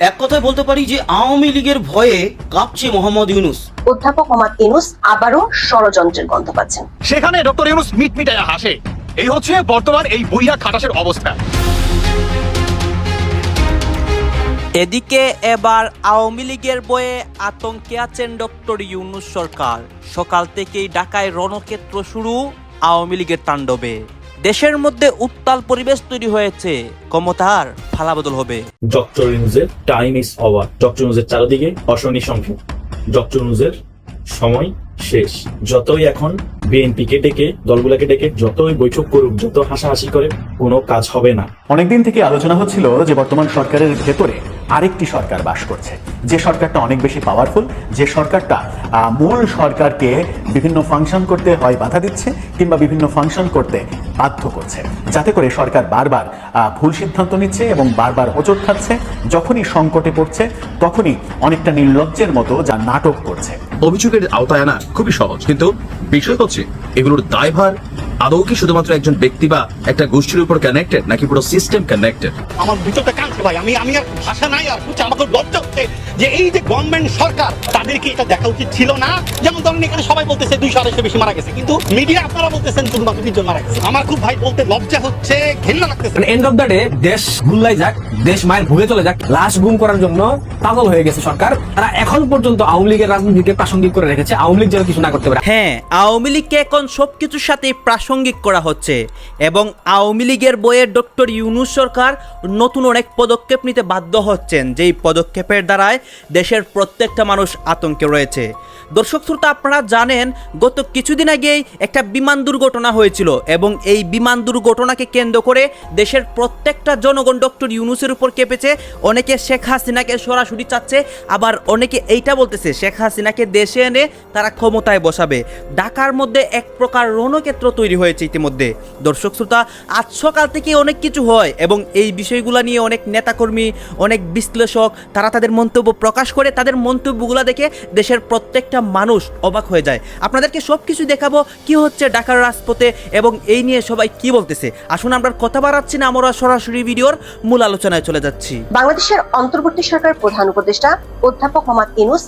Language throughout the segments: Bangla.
এক কথায় বলতে পারি যে আওয়ামী লীগের ভয়ে কাঁপছে মোহাম্মদ ইউনুস। অধ্যাপক মোহাম্মদ ইনুস আবারও ষড়যন্ত্রের গন্ধ পাচ্ছেন। সেখানে ডক্টর ইউনুস মিট মিটায় হাসে। এই হচ্ছে বর্তমান এই বইয়া খাটাসের অবস্থা। এদিকে এবার আওয়ামী লীগের বয়ে আতঙ্কে আছেন ডক্টর ইউনুস সরকার। সকাল থেকেই ঢাকায় রণক্ষেত্র শুরু আওয়ামী লীগের তাণ্ডবে। দেশের মধ্যে উত্তাল পরিবেশ তৈরি হয়েছে। ক্ষমতার ফালাবদল হবে। ডক্টর ইউনুজের টাইম ইজ ওভার ডক্টর ইউনুজের চারদিকে অশনি সংখ্যক ডক্টর ইউনুজের সময় শেষ। যতই এখন বিএনপি কে ডেকে দলগুলোকে ডেকে যতই বৈঠক করুক যত হাসাহাসি করে কোনো কাজ হবে না। অনেকদিন থেকে আলোচনা হচ্ছিল যে বর্তমান সরকারের ভেতরে আরেকটি সরকার বাস করছে। যে সরকারটা অনেক বেশি পাওয়ারফুল যে সরকারটা মূল সরকারকে বিভিন্ন ফাংশন করতে হয় বাধা দিচ্ছে কিংবা বিভিন্ন ফাংশন করতে বাধ্য করছে। যাতে করে সরকার বারবার ভুল সিদ্ধান্ত নিচ্ছে এবং বারবার হোঁচট খাচ্ছে। যখনই সংকটে পড়ছে, তখনই অনেকটা নির্লজ্জের মতো যা নাটক করছে। অভিযোগের আওতায় আনা খুবই সহজ, কিন্তু বিষয় হচ্ছে এগুলোর দায়ভার আদৌ কি শুধুমাত্র একজন ব্যক্তি বা একটা গোষ্ঠীর উপর কানেক্টেড নাকি পুরো সিস্টেম কানেক্টেড আমার ভিতরটা কাঁদছে ভাই? আমি আমি আর ভাষা নাই আর বুঝছে আমাকে লজ্জা হচ্ছে যে এই যে গভর্নমেন্ট সরকার তাদেরকে এটা দেখা উচিত ছিল না? যেমন ধরেন এখানে সবাই বলতেছে দুইশো আড়াইশো বেশি মারা গেছে কিন্তু মিডিয়া আপনারা বলতেছেন শুধুমাত্র তিনজন মারা গেছে। আমার খুব ভাই বলতে লজ্জা হচ্ছে ঘেন্না লাগতেছে। মানে এন্ড অফ দ্য ডে দেশ গুল্লাই যাক দেশ মায়ের ভুলে চলে যাক লাশ গুম করার জন্য পাগল হয়ে গেছে সরকার। তারা এখন পর্যন্ত আওয়ামী লীগের রাজনীতিকে প্রাসঙ্গিক করে রেখেছে আওয়ামী লীগ যেন কিছু না করতে পারে। হ্যাঁ আওয়ামী লীগকে এখন সবকিছুর সাথে প্রাসঙ্গিক করা হচ্ছে এবং আওয়ামী লীগের বইয়ে ডক্টর ইউনুস সরকার নতুন অনেক পদক্ষেপ নিতে বাধ্য হচ্ছেন, যেই পদক্ষেপের দ্বারায় দেশের প্রত্যেকটা মানুষ আতঙ্কে রয়েছে। দর্শক শ্রোতা, আপনারা জানেন, গত কিছুদিন আগেই একটা বিমান দুর্ঘটনা হয়েছিল এবং এই বিমান দুর্ঘটনাকে কেন্দ্র করে দেশের প্রত্যেকটা জনগণ ডক্টর ইউনুসের উপর কেঁপেছে। অনেকে শেখ হাসিনাকে সরাসরি চাচ্ছে, আবার অনেকে এইটা বলতেছে, শেখ হাসিনাকে দেশে এনে তারা ক্ষমতায় বসাবে। ঢাকার মধ্যে এক প্রকার রণক্ষেত্র তৈরি হয়েছে ইতিমধ্যে। দর্শক শ্রোতা, আজ সকাল থেকে অনেক কিছু হয় এবং এই বিষয়গুলো নিয়ে অনেক নেতাকর্মী, অনেক বিশ্লেষক, তারা তাদের মন্তব্য প্রকাশ করে তাদের মন্তব্যগুলো দেখে দেশের প্রত্যেকটা মানুষ অবাক হয়ে যায়। আপনাদেরকে সব কিছু দেখাবো কি হচ্ছে ঢাকার রাজপথে এবং এই নিয়ে সবাই কি বলতেছে। আসুন আমরা কথা বাড়াচ্ছি না, আমরা সরাসরি ভিডিওর মূল আলোচনায় চলে যাচ্ছি। বাংলাদেশের অন্তর্বর্তী সরকার প্রধান উপদেষ্টা অধ্যাপক মোহাম্মদ ইনুস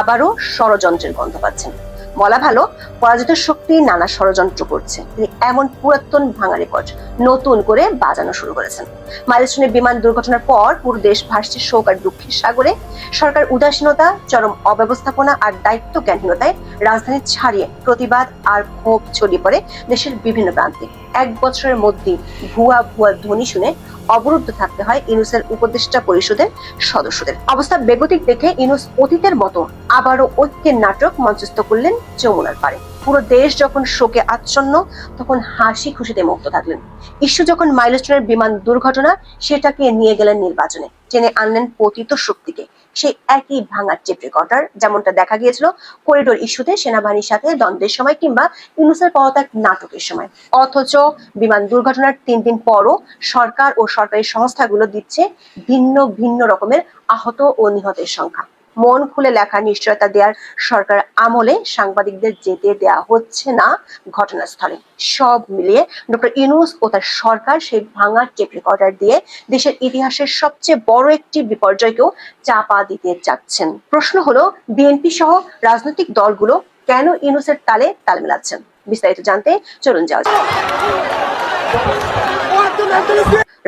আবারও ষড়যন্ত্রের গন্ধ পাচ্ছেন। বলা ভালো, পরাজিত শক্তি নানা ষড়যন্ত্র করছে। তিনি এমন পুরাতন ভাঙা রেকর্ড নতুন করে বাজানো শুরু করেছেন। মাইলস্টোনের বিমান দুর্ঘটনার পর পুরো দেশ ভাসছে শোক আর দুঃখের সাগরে। সরকার উদাসীনতা, চরম অব্যবস্থাপনা আর দায়িত্ব জ্ঞানহীনতায় রাজধানী ছাড়িয়ে প্রতিবাদ আর ক্ষোভ ছড়িয়ে পড়ে দেশের বিভিন্ন প্রান্তে। এক বছরের মধ্যে ভুয়া ভুয়া ধ্বনি শুনে অবরুদ্ধ থাকতে হয় ইনুসের উপদেষ্টা পরিষদের সদস্যদের। অবস্থা বেগতিক দেখে ইনুস অতীতের মতো আবারও ঐক্যের নাটক মঞ্চস্থ করলেন যমুনার পারে। পুরো দেশ যখন শোকে আচ্ছন্ন, তখন হাসি খুশিতে মুক্ত থাকলেন। ঈশ্বর যখন মাইলস্টোনের বিমান দুর্ঘটনা, সেটাকে নিয়ে গেলেন নির্বাচনে। টেনে আনলেন পতিত শক্তিকে। সেই একই ভাঙার টেপ রেকর্ডার যেমনটা দেখা গিয়েছিল করিডোর ইস্যুতে সেনাবাহিনীর সাথে দ্বন্দ্বের সময় কিংবা ইউনুসের পদত্যাগ নাটকের সময়। অথচ বিমান দুর্ঘটনার তিন দিন পরও সরকার ও সরকারি সংস্থাগুলো দিচ্ছে ভিন্ন ভিন্ন রকমের আহত ও নিহতের সংখ্যা। মন খুলে লেখা নিশ্চয়তা দেওয়ার সরকার আমলে সাংবাদিকদের যেতে দেয়া হচ্ছে না ঘটনাস্থলে। সব মিলিয়ে ডক্টর ইউনুস ও তার সরকার সেই ভাঙা টেপ রেকর্ডার দিয়ে দেশের ইতিহাসের সবচেয়ে বড় একটি বিপর্যয়কেও চাপা দিতে চাচ্ছেন। প্রশ্ন হলো, বিএনপি সহ রাজনৈতিক দলগুলো কেন ইউনুসের তালে তাল মেলাচ্ছেন? বিস্তারিত জানতে চলুন যাওয়া যাক।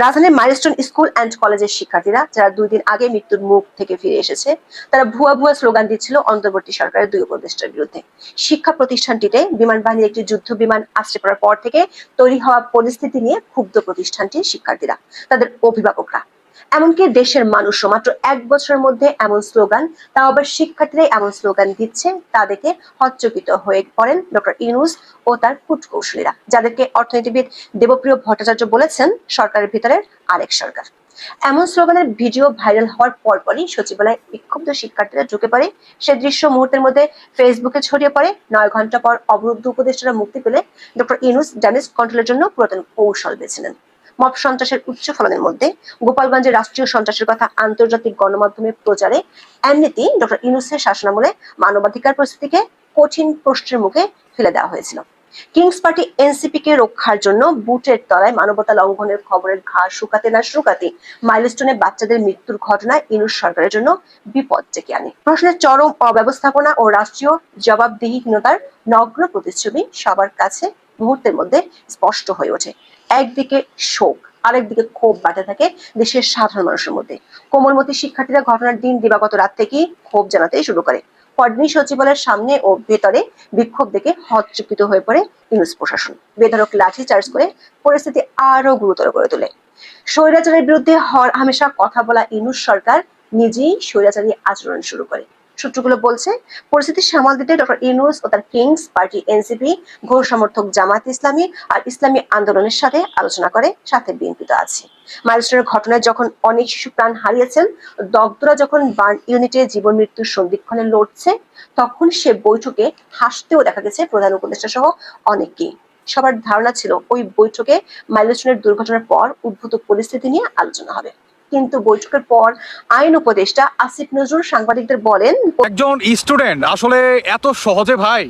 রাজধানীর মাইলস্টোন স্কুল অ্যান্ড কলেজের শিক্ষার্থীরা, যারা দুই দিন আগে মৃত্যুর মুখ থেকে ফিরে এসেছে, তারা ভুয়া ভুয়া স্লোগান দিচ্ছিল অন্তর্বর্তী সরকারের দুই উপদেষ্টার বিরুদ্ধে। শিক্ষা প্রতিষ্ঠানটিতে বিমান বাহিনীর একটি যুদ্ধ বিমান আশ্রয় করার পর থেকে তৈরি হওয়া পরিস্থিতি নিয়ে ক্ষুব্ধ প্রতিষ্ঠানটির শিক্ষার্থীরা, তাদের অভিভাবকরা। এমনকি দেশের মানুষও মাত্র এক বছরের মধ্যে এমন স্লোগান, তাও আবার শিক্ষার্থীরাই এমন স্লোগান দিচ্ছে তা দেখে হচ্চকিত হয়ে পড়েন ডক্টর ইউনুস ও তার কূটকৌশলীরা, যাদেরকে অর্থনীতিবিদ দেবপ্রিয় ভট্টাচার্য বলেছেন, সরকারের ভিতরের আরেক সরকার। এমন স্লোগানের ভিডিও ভাইরাল হওয়ার পরপরই সচিবালয়ে বিক্ষুব্ধ শিক্ষার্থীরা ঢুকে পড়ে। সে দৃশ্য মুহূর্তের মধ্যে ফেসবুকে ছড়িয়ে পড়ে। নয় ঘণ্টা পর অবরুদ্ধ উপদেষ্টারা মুক্তি পেলে ডক্টর ইনুস ড্যামেজ কন্ট্রোলের জন্য পুরাতন কৌশল বেছে নেন। মব সন্ত্রাসের উচ্চ ফলনের মধ্যে গোপালগঞ্জের রাষ্ট্রীয় সন্ত্রাসের কথা আন্তর্জাতিক গণমাধ্যমে প্রচারে এমনিতেই ডক্টর ইনুসের শাসনামলে মানবাধিকার পরিস্থিতিকে কঠিন প্রশ্নের মুখে ফেলে দেওয়া হয়েছিল। কিংস পার্টি এনসিপি কে রক্ষার জন্য বুটের তলায় মানবতা লঙ্ঘনের খবরের ঘাস শুকাতে না শুকাতে মাইলস্টোনে বাচ্চাদের মৃত্যুর ঘটনায় ইনুস সরকারের জন্য বিপদ ডেকে আনে। প্রশ্নের চরম অব্যবস্থাপনা ও রাষ্ট্রীয় জবাবদিহিহীনতার নগ্ন প্রতিচ্ছবি সবার কাছে মুহূর্তের মধ্যে স্পষ্ট হয়ে ওঠে। একদিকে শোক, আরেকদিকে ক্ষোভ বাড়তে থাকে দেশের সাধারণ মানুষের মধ্যে। কোমলমতি শিক্ষার্থীরা ঘটনার দিন দিবাগত রাত থেকেই ক্ষোভ জানাতে শুরু করে। পরদিনই সচিবালয়ের সামনে ও ভেতরে বিক্ষোভ দেখে হতচকিত হয়ে পড়ে ইউনুস প্রশাসন। বেধরক লাঠি চার্জ করে পরিস্থিতি আরও গুরুতর করে তোলে। স্বৈরাচারের বিরুদ্ধে হর হামেশা কথা বলা ইনুস সরকার নিজেই স্বৈরাচারী আচরণ শুরু করে। সূত্রগুলো বলছে পরিস্থিতি সামাল দিতে ডক্টর ইউনুস ও তার কিংস পার্টি এনসিপি, ঘোর সমর্থক জামাত ইসলামী আর ইসলামী আন্দোলনের সাথে আলোচনা করে, সাথে বিএনপি তো আছে। মাইলস্টোনের ঘটনায় যখন অনেক শিশু প্রাণ হারিয়েছেন, দগ্ধরা যখন বার্ন ইউনিটে জীবন মৃত্যুর সন্ধিক্ষণে লড়ছে, তখন সে বৈঠকে হাসতেও দেখা গেছে প্রধান উপদেষ্টা সহ অনেকেই সবার ধারণা ছিল, ওই বৈঠকে মাইলস্টোনের দুর্ঘটনার পর উদ্ভূত পরিস্থিতি নিয়ে আলোচনা হবে। কিন্তু বৈঠকের পর আইন উপদেষ্টা আসিফ নজরুল সাংবাদিকদের বলেন, একজন স্টুডেন্ট, আসলে এত সহজে ভাই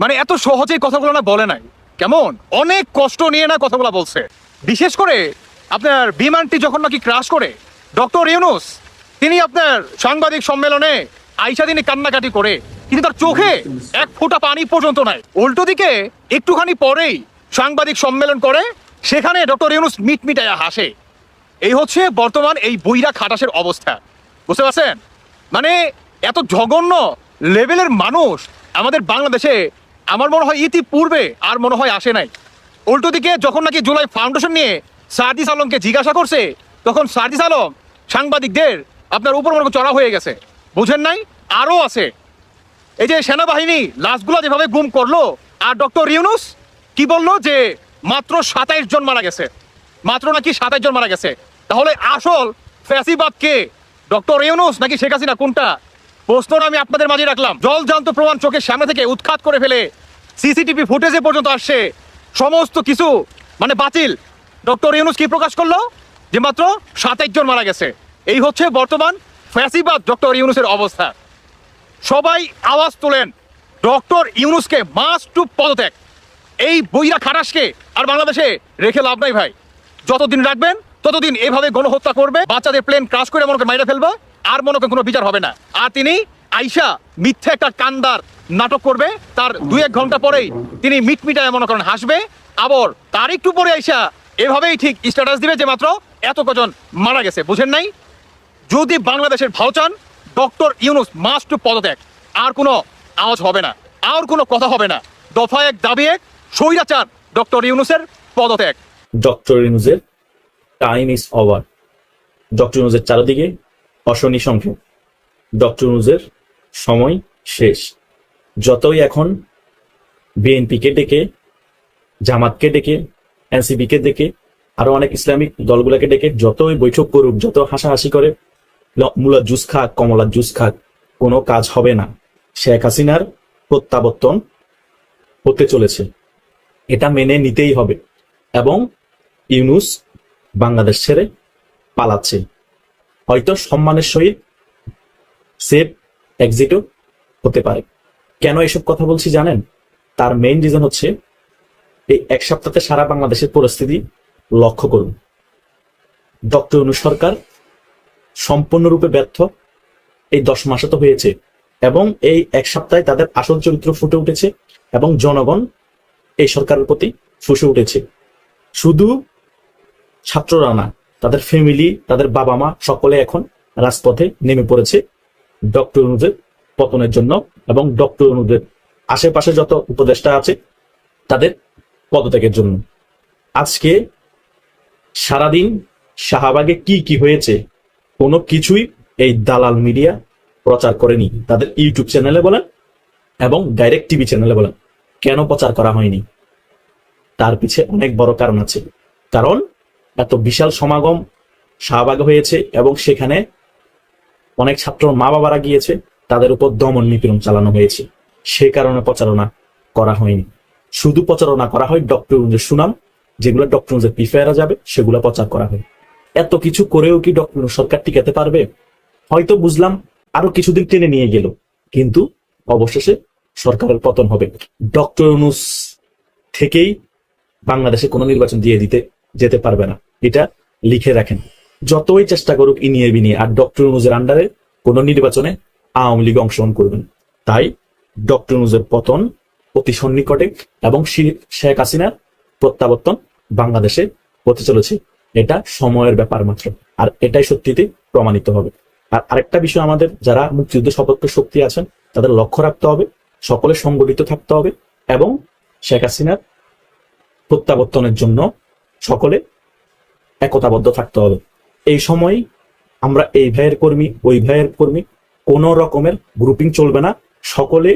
মানে এত সহজে কথাগুলো না বলে নাই। কেমন? অনেক কষ্ট নিয়ে না কথাগুলো বলছে। বিশেষ করে আপনার বিমানটি যখন নাকি ক্রাশ করে, ডক্টর ইউনুস, তিনি আপনার সাংবাদিক সম্মেলনে আইসা দিনে কান্নাকাটি করে, কিন্তু তার চোখে এক ফোঁটা পানি পর্যন্ত নাই। উল্টো দিকে, একটুখানি পরেই সাংবাদিক সম্মেলন করে, সেখানে ডক্টর ইউনুস মিটমিটায়া হাসে। এই হচ্ছে বর্তমান এই বইরা খাটাসের অবস্থা। বুঝতে পারছেন? মানে এত জঘন্য লেভেলের মানুষ আমাদের বাংলাদেশে আমার মনে হয় ইতিপূর্বে আর মনে হয় আসে নাই। উল্টো দিকে যখন নাকি জুলাই ফাউন্ডেশন নিয়ে সার্দিস আলমকে জিজ্ঞাসা করছে, তখন সার্দিস আলম সাংবাদিকদের আপনার উপর মনে চড়া হয়ে গেছে। বুঝেন নাই? আরও আছে। এই যে সেনাবাহিনী লাশগুলো যেভাবে গুম করল, আর ডক্টর ইউনুস কি বলল যে মাত্র সাতাইশ জন মারা গেছে। মাত্র নাকি সাতাইশ জন মারা গেছে। তাহলে আসল ফ্যাসিবাদ কে? ডক্টর ইউনুস নাকি শেখ হাসিনা, কোনটা? প্রশ্নটা আমি আপনাদের মাঝে রাখলাম। জল জান্ত প্রমাণ চোখের সামনে থেকে উৎখাত করে ফেলে সিসিটিভি ফুটেজে পর্যন্ত আসছে সমস্ত কিছু। মানে বাতিল। ডক্টর ইউনুস কি প্রকাশ করল? যে মাত্র সাতাইশ জন মারা গেছে। এই হচ্ছে বর্তমান ফ্যাসিবাদ ডক্টর ইউনুসের অবস্থা। সবাই আওয়াজ তোলেন, ডক্টর ইউনুসকে মাস্ট টু পদত্যাগ। এই বইরা খাটাসকে আর বাংলাদেশে রেখে লাভ নাই ভাই। যতদিন রাখবেন, ততদিন এভাবে গণহত্যা করবে, বাচ্চাদের প্লেন ক্রাশ করে মনে মাইরে ফেলবে, আর মনে কোনো বিচার হবে না। আর তিনি আইসা মিথ্যে একটা কান্দার নাটক করবে, তার দুই এক ঘণ্টা পরেই তিনি মিটমিটায় মনে করেন হাসবে, আবার তার একটু পরে আইসা এভাবেই ঠিক স্ট্যাটাস দিবে যে মাত্র এত কজন মারা গেছে, বুঝেন নাই? যদি বাংলাদেশের ভালো চান, ডক্টর ইউনুস মাস্ট পদত্যাগ, আর কোনো আওয়াজ হবে না, আর কোনো কথা হবে না। দফা এক, দাবি এক, স্বৈরাচার ডক্টর ইউনুসের পদত্যাগ। ডক্টর ইউনুজের টাইম ইজ ওভার। ডক্টর ইউনুজের চারিদিকে অশনি সংখ্যক। ডক্টর ইউনুজের সময় শেষ। যতই এখন বিএনপিকে ডেকে, জামাতকে ডেকে, এনসিপিকে ডেকে, আরও অনেক ইসলামিক দলগুলোকে ডেকে, যতই বৈঠক করুক, যত হাসাহাসি করে ল- মূলা জুস খাক কমলার জুস খাক, কোনো কাজ হবে না। শেখ হাসিনার প্রত্যাবর্তন হতে চলেছে। এটা মেনে নিতেই হবে। এবং ইউনুস বাংলাদেশ ছেড়ে পালাচ্ছে হয়তো সম্মানের সহিত সেফ এক্সিটও হতে পারে। কেন এসব কথা বলছি জানেন? তার মেইন রিজন হচ্ছে এই এক সপ্তাহে সারা বাংলাদেশের পরিস্থিতি লক্ষ্য করুন। ডক্টর ইউনুস সরকার সম্পূর্ণরূপে ব্যর্থ এই দশ মাসে তো হয়েছে এবং এই এক সপ্তাহে তাদের আসল চরিত্র ফুটে উঠেছে এবং জনগণ এই সরকারের প্রতি ফুসে উঠেছে। শুধু ছাত্ররা না, তাদের ফ্যামিলি তাদের বাবা মা সকলে এখন রাজপথে নেমে পড়েছে ডক্টর অনুদের পতনের জন্য এবং ডক্টর অনুদের আশেপাশে যত উপদেষ্টা আছে, তাদের পদত্যাগের জন্য। আজকে সারাদিন শাহবাগে কি কি হয়েছে, কোনো কিছুই এই দালাল মিডিয়া প্রচার করেনি। তাদের ইউটিউব চ্যানেলে বলেন এবং ডাইরেক্ট টিভি চ্যানেলে বলেন, কেন প্রচার করা হয়নি? তার পিছে অনেক বড় কারণ আছে। কারণ এত বিশাল সমাগম শাহবাগ হয়েছে এবং সেখানে অনেক ছাত্র মা বাবারা গিয়েছে, তাদের উপর দমন নিপীড়ন চালানো হয়েছে। সে কারণে প্রচারণা করা হয়নি। শুধু প্রচারণা করা হয় ডক্টর সুনাম, যেগুলো ডক্টর পিফায়ারা যাবে, সেগুলো প্রচার করা হয়। এত কিছু করেও কি ডক্টর সরকার টিকাতে পারবে? হয়তো বুঝলাম, আরও কিছুদিন টেনে নিয়ে গেল, কিন্তু অবশেষে সরকারের পতন হবে। ডক্টর ইউনুস থেকেই বাংলাদেশে কোনো নির্বাচন দিয়ে দিতে যেতে পারবে না। এটা লিখে রাখেন। যতই চেষ্টা করুক ইনিয়ে বিনিয়ে, আর ডক্টর ইউনুসের আন্ডারে কোনো নির্বাচনে আওয়ামী লীগ অংশগ্রহণ করবেন। তাই ডক্টর ইউনুসের পতন অতি সন্নিকটে এবং শেখ হাসিনার প্রত্যাবর্তন বাংলাদেশে হতে চলেছে। এটা সময়ের ব্যাপার মাত্র, আর এটাই সত্যিতে প্রমাণিত হবে। আর আরেকটা বিষয় আমাদের, যারা মুক্তিযুদ্ধ সপক্ষ শক্তি আছেন, তাদের লক্ষ্য রাখতে হবে, সকলে সংগঠিত থাকতে হবে, এবং শেখ হাসিনার প্রত্যাবর্তনের জন্য সকলে একতাবদ্ধ থাকতে হবে। এই সময় আমরা এই ভাইয়ের কর্মী, ওই ভাইয়ের কর্মী, কোনো রকমের গ্রুপিং চলবে না। সকলে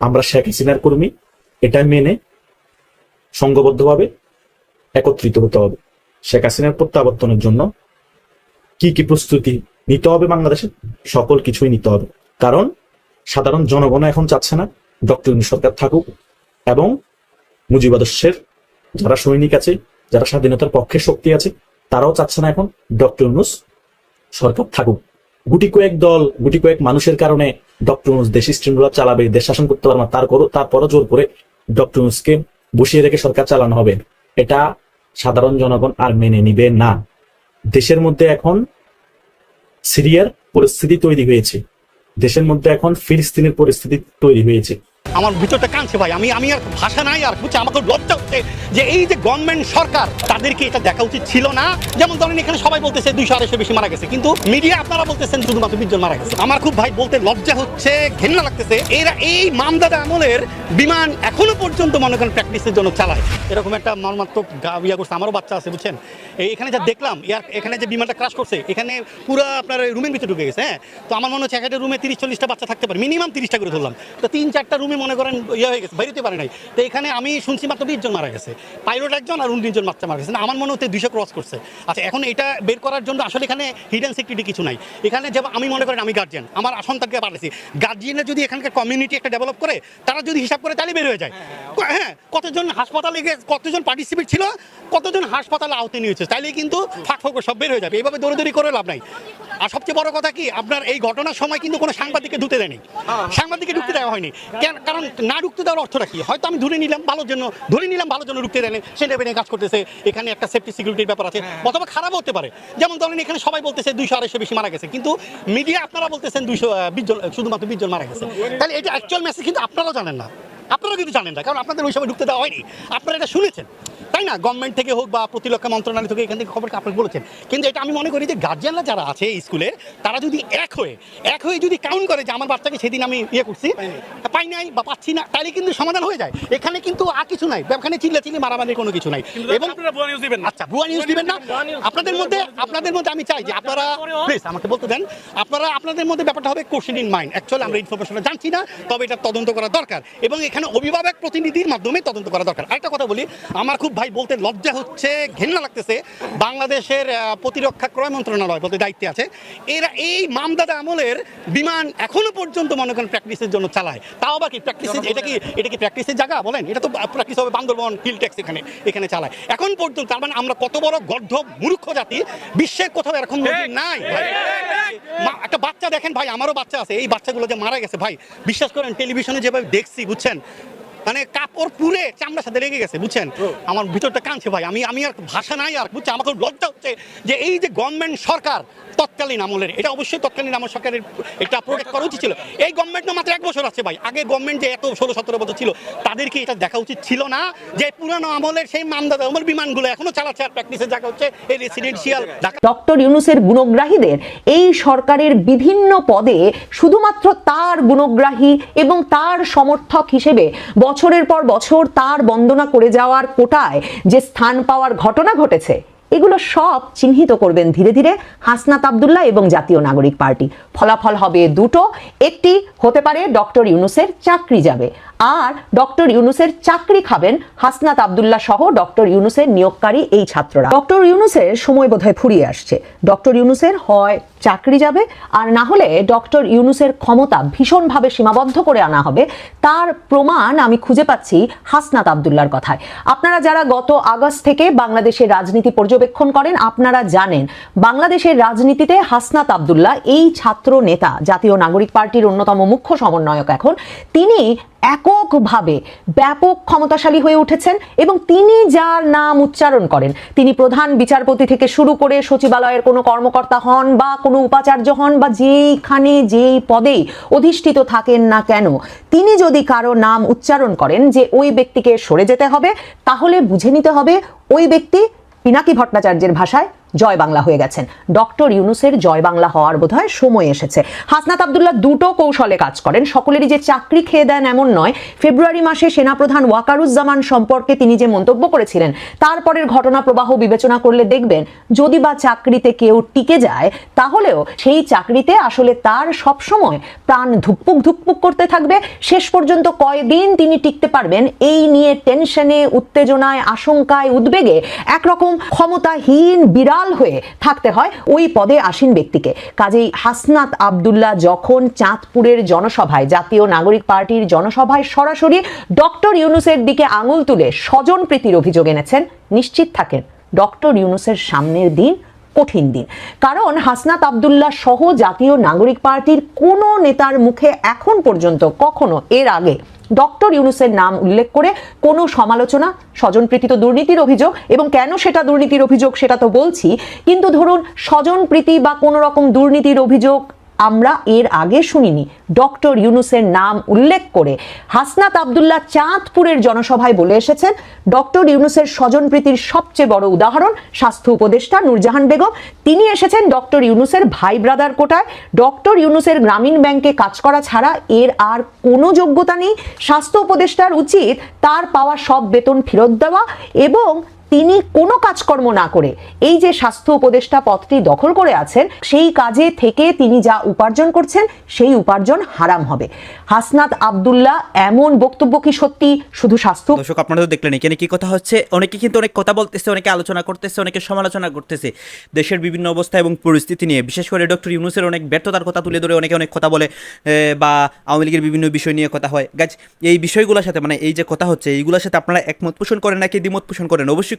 আমরা শেখ হাসিনার কর্মী এটা মেনে সংঘবদ্ধভাবে একত্রিত হতে হবে। শেখ হাসিনার প্রত্যাবর্তনের জন্য কি কি প্রস্তুতি নিতে হবে বাংলাদেশে? সকল কিছুই নিতে হবে। কারণ সাধারণ জনগণ এখন চাচ্ছে না ডক্টর সরকার থাকুক এবং মুজিবাদর্শের যারা সৈনিক আছে যারা স্বাধীনতার পক্ষে শক্তি আছে, তারাও চাচ্ছে না এখন ডক্টর ইউনুস সরকার থাকুক। গুটি কয়েক দল, গুটি কয়েক মানুষের কারণে ডক্টর ইউনুস দেশি শৃঙ্খলা চালাবে, দেশ শাসন করতে পারবে না, তার করো- তারপরও জোর করে ডক্টর ইউনুসকে বসিয়ে রেখে সরকার চালানো হবে। এটা সাধারণ জনগণ আর মেনে নিবে না। দেশের মধ্যে এখন সিরিয়ার পরিস্থিতি তৈরি হয়েছে। দেশের মধ্যে এখন ফিলিস্তিনের পরিস্থিতি তৈরি হয়েছে। আমার ভিতরটা কাঁদছে ভাই। আমি আমি আর ভাষা নাই, আর বুঝছে আমাকে লজ্জা হচ্ছে যে এই যে গভর্নমেন্ট সরকার, তাদেরকে এটা দেখা উচিত ছিল না। যেমন ধরেন এখানে সবাই বলতেছে দুইশো আড়াইশো বেশি মারা গেছে। কিন্তু মিডিয়া আপনারা বলতেছেন শুধুমাত্র বিশ মারা গেছে। আমার খুব ভাই বলতে লজ্জা হচ্ছে, ঘেন্না লাগতেছে। এরা এই মামদাদা আমলের বিমান এখনও পর্যন্ত মনে করেন প্র্যাকটিসের জন্য চালায়। এরকম একটা মর্মাত্মক ইয়া করছে। আমারও বাচ্চা আছে, বুঝছেন? এখানে যা দেখলাম, ইয়ার এখানে যে বিমানটা ক্রাশ করছে, এখানে পুরো আপনার রুমের ভিতরে ঢুকে গেছে হ্যাঁ? তো আমার মনে হচ্ছে একটা রুমে তিরিশ, চল্লিশটা বাচ্চা থাকতে পারে। মিনিমাম তিরিশটা করে ধরলাম। তো তিন, চারটা রুমে মনে করেন ইয়ে হয়ে গেছে, বেরোতে পারে নাই। তো এখানে আমি শুনছি মাত্র বিশ মারা গেছে। পাইলট একজন আর উনত্রিশ জন বাচ্চা মারা গেছে। আমার মনে হচ্ছে দুইশো ক্রস করছে। আচ্ছা এখন এটা বের করার জন্য আসলে এখানে হিডেন সিকিউরিটি কিছু নাই। এখানে যেমন আমি মনে করেন আমি গার্জিয়ান আমার সন্তানকে পাঠাচ্ছি গার্জিয়ানের যদি এখানকার কমিউনিটি একটা ডেভেলপ করে, তারা যদি হিসাব করে তাহলে বের হয়ে যায়। হ্যাঁ কতজন হাসপাতালে গিয়ে, কতজন পার্টিসিপেট ছিল, কতজন হাসপাতালে আওতে নিয়েছে তাইলে কিন্তু ফোক সব বের হয়ে যাবে। এইভাবে দৌড়দৌড়ি করে লাভ নাই। আর সবচেয়ে বড় কথা কি আপনার এই ঘটনার সময় কিন্তু কোনো সাংবাদিককে ঢুকতে দেয়নি। সাংবাদিককে ঢুকতে দেওয়া হয়নি। কেন- কারণ না ঢুকতে দেওয়ার অর্থটা কি? হয়তো আমি ধরে নিলাম ভালোর জন্য ধরে নিলাম ভালোর জন্য ঢুকতে দেয়নি সে নেবে কাজ করতেছে এখানে একটা সেফটি সিকিউরিটির ব্যাপার আছে অথবা খারাপ হতে পারে। যেমন ধরেন এখানে সবাই বলতেছে দুইশো আড়াইশো বেশি মারা গেছে কিন্তু মিডিয়া আপনারা বলতেছেন দুইশো বিশ জন শুধুমাত্র বিশ জন মারা গেছে। তাহলে এটা অ্যাকচুয়াল মেসেজ কিন্তু আপনারাও জানেন না। আপনারা কিন্তু জানেন না কারণ আপনাদের ওই সময় ঢুকতে দেওয়া হয়নি। আপনারা এটা শুনেছেন। তাই না? গভর্নমেন্ট থেকে হোক বা প্রতিরক্ষা মন্ত্রণালয় থেকে এখান থেকে খবরটা আপনারা বলেছেন। কিন্তু এটা আমি মনে করি যে গার্জিয়ানরা যারা আছে এই স্কুলে তারা যদি এক হয়ে এক হয়ে যদি কাউন্ট করে যে আমার বাচ্চাকে সেদিন আমি ইয়ে করছি পাই নাই বা পাচ্ছি না তাহলে কিন্তু সমাধান হয়ে যায়। এখানে কিন্তু আর কিছু নাই। এখানে চিল্লা চিল্লি মারামারির কোনো কিছু নাই। এবং আচ্ছা ভুয়া নিউজ দিবেন না। আপনাদের মধ্যে আপনাদের মধ্যে আমি চাই যে আপনারা প্লিজ আমাকে বলতে দেন। আপনারা আপনাদের মধ্যে ব্যাপারটা হবে কোশ্চেন ইন মাইন্ড অ্যাকচুয়ালি আমরা ইনফরমেশনটা জানছি না তবে এটা তদন্ত করা দরকার। এবং এখানে অভিভাবক প্রতিনিধির মাধ্যমে তদন্ত করা দরকার। আরেকটা কথা বলি আমার খুব ভাই বলতে লজ্জা হচ্ছে ঘেন্না লাগতেছে। বাংলাদেশের প্রতিরক্ষা ক্রয় মন্ত্রণালয় বলতে দায়িত্বে আছে। এরা এই মামদাদা আমলের বিমান এখনও পর্যন্ত মনে করেন প্র্যাকটিসের জন্য চালায়। তাও বা কি প্র্যাকটিসের এটা কি এটা কি প্র্যাকটিসের জায়গা বলেন? এটা তো প্র্যাকটিস হবে বান্দরবন হিল ট্যাক্স এখানে এখানে চালায়। এখন পর্যন্ত তার মানে আমরা কত বড় গর্ধ মূর্খ জাতি বিশ্বের কোথাও এরকম নজির নাই ভাই। একটা বাচ্চা দেখেন ভাই আমারও বাচ্চা আছে। এই বাচ্চাগুলো যে মারা গেছে ভাই বিশ্বাস করেন টেলিভিশনে যেভাবে দেখছি বুঝছেন? মানে কাপড় পুরে চামড়ার সাথে লেগে গেছে বুঝছেন? আমার ভিতরটা কাঁদছে ভাই আমি আমি আর ভাষা নাই আর বুঝছে আমার খুব লজ্জা হচ্ছে যে এই যে গভর্নমেন্ট সরকার তৎকালীন আমলের এটা অবশ্যই তৎকালীন আমল সরকারের এটা প্রোটেক্ট করা উচিত ছিল। এই গভর্নমেন্ট না মাত্র এক বছর আছে ভাই আগে গভর্নমেন্ট যে এত ষোলো সতেরো বছর ছিল তাদেরকে এটা দেখা উচিত ছিল না? যে পুরানো আমলের সেই মামদাদা আমল বিমানগুলো এখনও চালাচ্ছে আর প্র্যাকটিসের জায়গা হচ্ছে এই রেসিডেন্সিয়াল ডক্টর ইউনুসের গুণগ্রাহীদের এই সরকারের বিভিন্ন পদে শুধুমাত্র তার গুণগ্রাহী এবং তার সমর্থক হিসেবে বছরের পর বছর তার বন্দনা করে যাওয়ার কোটায় যে স্থান পাওয়ার ঘটনা ঘটেছে, এগুলো সব চিহ্নিত করবেন ধীরে ধীরে হাসনাত আবদুল্লাহ এবং জাতীয় নাগরিক পার্টি। ফলাফল হবে দুটো, একটি হতে পারে ডক্টর ইউনুসের চাকরি যাবে। আর ডক্টর ইউনুসের চাকরি খাবেন হাসনাত আবদুল্লাহ সহ ডক্টর ইউনুসের নিয়োগকারী এই ছাত্ররা। ডক্টর ইউনুসের সময় বোধহয় ফুরিয়ে আসছে। ডক্টর ইউনুসের হয় চাকরি যাবে, আর না হলে ডক্টর ইউনুসের ক্ষমতা ভীষণভাবে সীমাবদ্ধ করে আনা হবে। তার প্রমাণ আমি খুঁজে পাচ্ছি হাসনাত আবদুল্লার কথায়। আপনারা যারা গত আগস্ট থেকে বাংলাদেশের রাজনীতি পর্যবেক্ষণ করেন, আপনারা জানেন বাংলাদেশের রাজনীতিতে হাসনাত আবদুল্লাহ এই ছাত্র নেতা, জাতীয় নাগরিক পার্টির অন্যতম মুখ্য সমন্বয়ক এখন। তিনি এককভাবে ব্যাপক ক্ষমতাশালী হয়ে উঠেছেন এবং তিনি যার নাম উচ্চারণ করেন। তিনি প্রধান বিচারপতি থেকে শুরু করে সচিবালয়ের কোনো কর্মকর্তা হন বা কোনো উপাচার্য হন বা যেইখানে যেই পদেই অধিষ্ঠিত থাকেন না কেন, তিনি যদি কারও নাম উচ্চারণ করেন যে ওই ব্যক্তিকে সরে যেতে হবে, তাহলে বুঝে নিতে হবে ওই ব্যক্তি পিনাকি ভট্টাচার্যের ভাষায় জয় বাংলা হয়ে গেছেন। ডক্টর ইউনুসের জয় বাংলা হওয়ার বোধহয় সময় এসেছে। হাসনাত আবদুল্লাহ দুটো কৌশলে কাজ করেন। সকলেরই যে চাকরি খেয়ে দেন এমন নয়। ফেব্রুয়ারি মাসে সেনাপ্রধান ওয়াকারুজ্জামান সম্পর্কে তিনি যে মন্তব্য করেছিলেন তারপরের ঘটনা প্রবাহ বিবেচনা করলে দেখবেন, যদি বা চাকরিতে কেউ টিকে যায়, তাহলেও সেই চাকরিতে আসলে তার সবসময় প্রাণ ধুকপুক ধুকপুক করতে থাকবে। শেষ পর্যন্ত কয়দিন তিনি টিকতে পারবেন, এই নিয়ে টেনশনে, উত্তেজনায়, আশঙ্কায়, উদ্বেগে একরকম ক্ষমতাহীন বিরাট বিড়াল হয়ে থাকতে হয় ওই পদে আসীন ব্যক্তিকে। কাজেই হাসনাত আবদুল্লাহ যখন চাঁদপুরের জনসভায়, জাতীয় নাগরিক পার্টির জনসভায় সরাসরি ডক্টর ইউনুসের দিকে আঙুল তুলে স্বজন প্রীতির অভিযোগ এনেছেন, নিশ্চিত থাকেন, ডক্টর ইউনুসের সামনের দিন কঠিন দিন। কারণ হাসনাত আবদুল্লাহ সহ জাতীয় নাগরিক পার্টির কোনো নেতার মুখে এখন পর্যন্ত কখনো এর আগে ডক্টর ইউনুসের নাম উল্লেখ করে কোনো সমালোচনা স্বজনপ্রীতি তো দুর্নীতির অভিযোগ এবং কেন সেটা দুর্নীতির অভিযোগ সেটা তো বলছি। কিন্তু ধরুন স্বজনপ্রীতি বা কোনো রকম দুর্নীতির অভিযোগ আমরা এর আগে শুনিনি। ডক্টর ইউনুসের নাম উল্লেখ করে হাসনাত আবদুল্লাহ চাঁদপুরের জনসভায় বলে এসেছেন, ডক্টর ইউনুসের স্বজনপ্রীতির সবচেয়ে বড় উদাহরণ স্বাস্থ্য উপদেষ্টা নূরজাহান বেগম। তিনি এসেছেন ডক্টর ইউনুসের ভাই ব্রাদার কোটায়। ডক্টর ইউনুসের গ্রামীণ ব্যাংকে কাজ করা ছাড়া এর আর কোনো যোগ্যতা নেই। স্বাস্থ্য উপদেষ্টার উচিত তার পাওয়া সব বেতন ফেরত দেওয়া এবং তিনি কোনো কাজকর্ম না করে এই যে স্বাস্থ্য উপদেষ্টা পদটি দখল করে আছেন, সেই কাজে থেকে তিনি যা উপার্জন করছেন, সেই উপার্জন হারাম হবে। হাসনাত আবদুল্লাহ, এমন বক্তব্য কি সত্যি? শুধু স্বাস্থ্য? দর্শক, আপনারা তো দেখলেন, এখানে কি কথা হচ্ছে? অনেকে কিন্তু অনেক কথা বলতেছে, অনেকে আলোচনা করতেছে, অনেকে সমালোচনা করতেছে। দেশের বিভিন্ন অবস্থা এবং পরিস্থিতি নিয়ে, বিশেষ করে ডক্টর ইউনুসের অনেক ব্যর্থতার কথা তুলে ধরে অনেকে অনেক কথা বলে বা আওয়ামী লীগের বিভিন্ন বিষয় নিয়ে কথা হয়। গাছ, এই বিষয়গুলোর সাথে মানে এই যে কথা হচ্ছে, এইগুলোর সাথে আপনারা একমত পোষণ করেন নাকি দ্বিমত পোষণ করেন? অবশ্যই